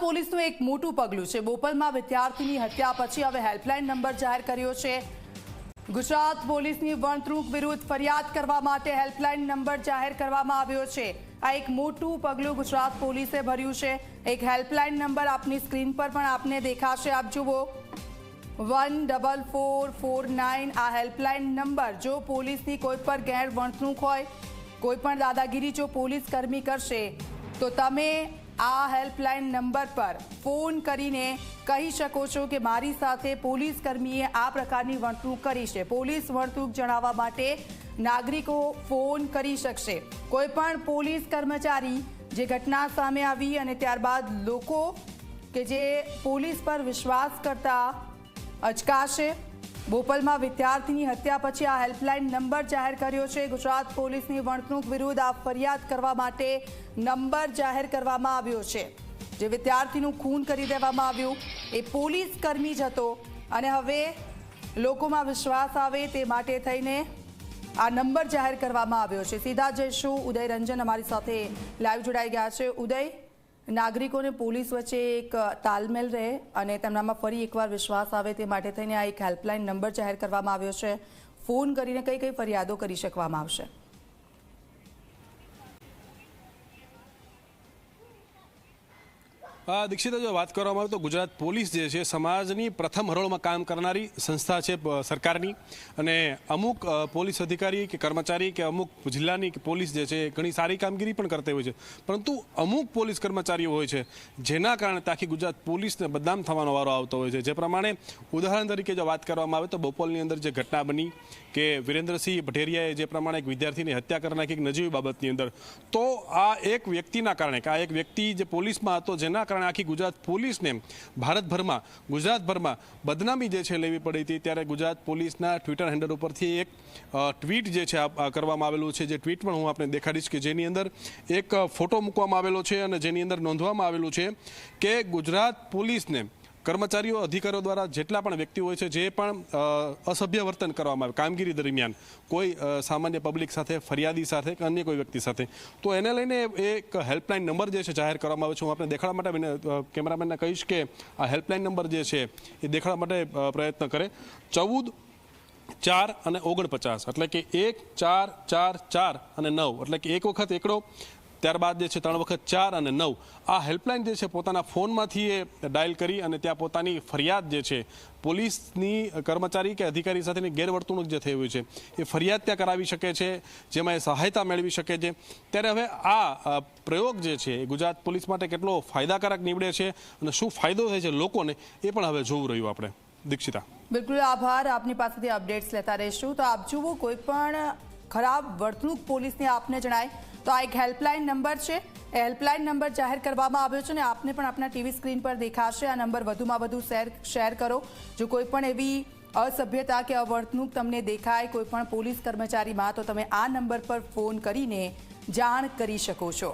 પોલીસનું એક મોટું પગલું છે. બોપલમાં વિદ્યાર્થીની હત્યા પછી હવે હેલ્પલાઇન નંબર જાહેર કર્યો છે. ગુજરાત પોલીસની વર્તણૂક વિરુદ્ધ ફરિયાદ કરવા માટે હેલ્પલાઇન નંબર જાહેર કરવામાં આવ્યો છે. આ એક મોટું પગલું ગુજરાત પોલીસે ભર્યું છે. એક હેલ્પલાઇન નંબર આપની સ્ક્રીન પર પણ આપને દેખાશે. આપ જુઓ. One double four four nine આ હેલ્પલાઇન નંબર. જો પોલીસની કોઈ પણ ગેરવર્તણૂક હોય, કોઈ પણ દાદાગીરી જો પોલીસ કર્મી કરશે, તો તમે આ હેલ્પલાઇન નંબર પર ફોન કરીને કહી શકો છો કે મારી સાથે પોલીસ કર્મીએ આ પ્રકારની વર્તણૂક કરી છે. પોલીસ વર્તણૂક જણાવવા માટે નાગરિકો ફોન કરી શકશે. કોઈ પણ પોલીસ કર્મચારી જે ઘટના સામે આવી અને ત્યારબાદ લોકો કે જે પોલીસ પર વિશ્વાસ કરતા અચકાશે બોપલમાં વિદ્યાર્થીની હત્યા પછી આ હેલ્પલાઇન નંબર જાહેર કર્યો છે. ગુજરાત પોલીસની વર્તણૂક વિરુદ્ધ આ ફરિયાદ કરવા માટે નંબર જાહેર કરવામાં આવ્યો છે. જે વિદ્યાર્થીનું ખૂન કરી દેવામાં આવ્યું. એ પોલીસ કર્મી જ હતો અને હવે લોકોમાં વિશ્વાસ આવે તે માટે થઈને આ નંબર જાહેર કરવામાં આવ્યો છે. સીધા જઈશું ઉદય રંજન અમારી સાથે લાઈવ જોડાઈ ગયા છે. ઉદય? નાગરિકોને પોલીસ વચ્ચે એક તાલમેલ રહે અને તેમનામાં ફરી એકવાર વિશ્વાસ આવે તે માટે થઈને આ એક હેલ્પલાઇન નંબર જાહેર કરવામાં આવ્યો છે. ફોન કરીને કઈ કઈ ફરિયાદો કરી શકવામાં આવશે. દીક્ષિતા, જો વાત કરવામાં આવે તો ગુજરાત પોલીસ જે છે, સમાજની પ્રથમ હરોળમાં કામ કરનારી સંસ્થા છે સરકારની. અને અમુક પોલીસ અધિકારી કે કર્મચારી કે અમુક જિલ્લાની પોલીસ જે છે, ઘણી સારી કામગીરી પણ કરતી હોય છે. પરંતુ અમુક પોલીસ કર્મચારીઓ હોય છે, જેના કારણે આખી ગુજરાત પોલીસને બદનામ થવાનો વારો આવતો હોય છે. જે પ્રમાણે, ઉદાહરણ તરીકે જો વાત કરવામાં આવે, તો બોપોલની અંદર જે ઘટના બની કે વિરેન્દ્રસિંહ ભટેરિયાએ જે પ્રમાણે એક વિદ્યાર્થીની હત્યા કરી નાખી નજીવી બાબતની અંદર. તો આ એક વ્યક્તિના કારણે, કે આ એક વ્યક્તિ જે પોલીસમાં હતો, જેના આખી ગુજરાત પોલીસને ભારતભરમાં, ગુજરાતભરમાં બદનામી જે છે લેવી પડી હતી, ત્યારે ગુજરાત પોલીસના ટ્વિટર હેન્ડલ ઉપરથી એક ટ્વીટ જે છે કરવામાં આવેલું છે, જે ટ્વીટ પણ હું આપને દેખાડીશ કે જેની અંદર એક ફોટો મૂકવામાં આવેલો છે અને જેની અંદર નોંધવામાં આવેલું છે કે ગુજરાત પોલીસને કર્મચારીઓ અધિકારીઓ દ્વારા જેટલા પણ વ્યક્તિઓ હોય છે જે પણ અસભ્ય વર્તન કરવામાં આવે કામગીરી દરમિયાન કોઈ સામાન્ય પબ્લિક સાથે ફરિયાદી સાથે કે અન્ય કોઈ વ્યક્તિ સાથે તો એને લઈને એક હેલ્પલાઇન નંબર જે છે જાહેર કરવામાં આવે છે. હું આપણે દેખાડવા માટે મને, કેમેરામેનને કહીશ કે આ હેલ્પલાઇન નંબર જે છે એ દેખાડવા માટે પ્રયત્ન કરે. ચૌદ ચાર અને ઓગણપચાસ એટલે કે એક ચાર ચાર ચાર અને નવ એટલે કે એક વખત એકડો ત્યારબાદ જે છે ત્રણ વખત ચાર અને નવ. આ હેલ્પલાઇન જે છે પોતાના ફોનમાંથી એ ડાયલ કરી અને ત્યાં પોતાની ફરિયાદ જે છે પોલીસની કર્મચારી કે અધિકારી સાથેની ગેરવર્તણૂક જે થઈ હોય છે, એ ફરિયાદ ત્યાં કરાવી શકે છે, જેમાં એ સહાયતા મેળવી શકે છે. ત્યારે હવે આ પ્રયોગ જે છે એ ગુજરાત પોલીસ માટે કેટલો ફાયદાકારક નીવડે છે અને શું ફાયદો થાય છે લોકોને એ પણ હવે જોવું રહ્યું આપણે. દીક્ષિતા. બિલકુલ આભાર. આપની પાસેથી અપડેટ્સ લેતા રહીશું. તો આપ જુઓ કોઈ પણ ખરાબ વર્તણૂક પોલીસને આપને જણાય. તો આ એક હેલ્પલાઇન નંબર છે. એ હેલ્પલાઇન નંબર જાહેર કરવામાં આવ્યો છે અને આપને પણ આપના ટીવી સ્ક્રીન પર દેખાશે. આ નંબર વધુમાં વધુ શેર શેર કરો. જો કોઈ પણ એવી અસભ્યતા કે અવર્તણૂક તમને દેખાય, કોઈ પણ પોલીસ કર્મચારીમાં, તો તમે આ નંબર પર ફોન કરીને જાણ કરી શકો છો.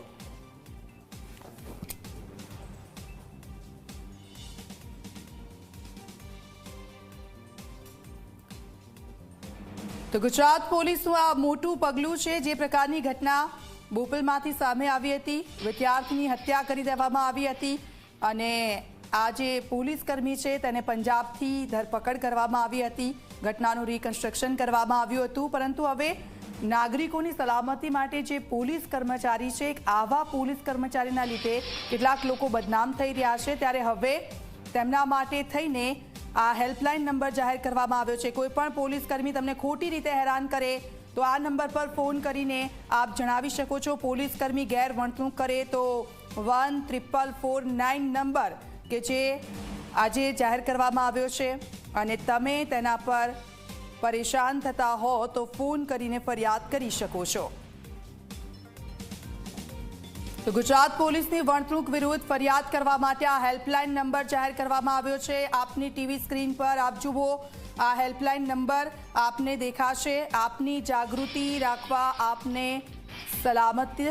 તો ગુજરાત પોલીસનું આ મોટું પગલું છે જે પ્રકારની ઘટના બોપલમાંથી સામે આવી હતી. વિદ્યાર્થીની હત્યા કરી દેવામાં આવી હતી અને આ જે પોલીસ કર્મી છે તેને પંજાબથી ધરપકડ કરવામાં આવી હતી. ઘટનાનું રિકન્સ્ટ્રક્શન કરવામાં આવ્યું હતું. પરંતુ હવે નાગરિકોની સલામતી માટે જે પોલીસ કર્મચારી છે આવા પોલીસ કર્મચારીના લીધે કેટલાક લોકો બદનામ થઈ રહ્યા છે. ત્યારે હવે તેમના માટે થઈને આ હેલ્પલાઇન નંબર જાહેર કરવામાં આવ્યો છે. કોઈ પણ પોલીસ કર્મી તમને ખોટી રીતે હેરાન કરે, તો આ નંબર પર ફોન કરીને આપ જણાવી શકો છો. પોલીસ કર્મી ગેરવર્તણૂક કરે તો one triple four nine number કે જે આજે જાહેર કરવામાં આવ્યો છે. અને તમે તેના પર પરેશાન થતા હો તો ફોન કરીને ફરિયાદ કરી શકો છો. તો ગુજરાત પોલીસની વર્તણૂક વિરુદ્ધ ફરિયાદ કરવા માટે આ હેલ્પલાઇન નંબર જાહેર કરવામાં આવ્યો છે. આપની ટીવી સ્ક્રીન પર આપ જુઓ. આ હેલ્પલાઇન નંબર આપને દેખાશે. આપની જાગૃતિ રાખવા આપને સલામત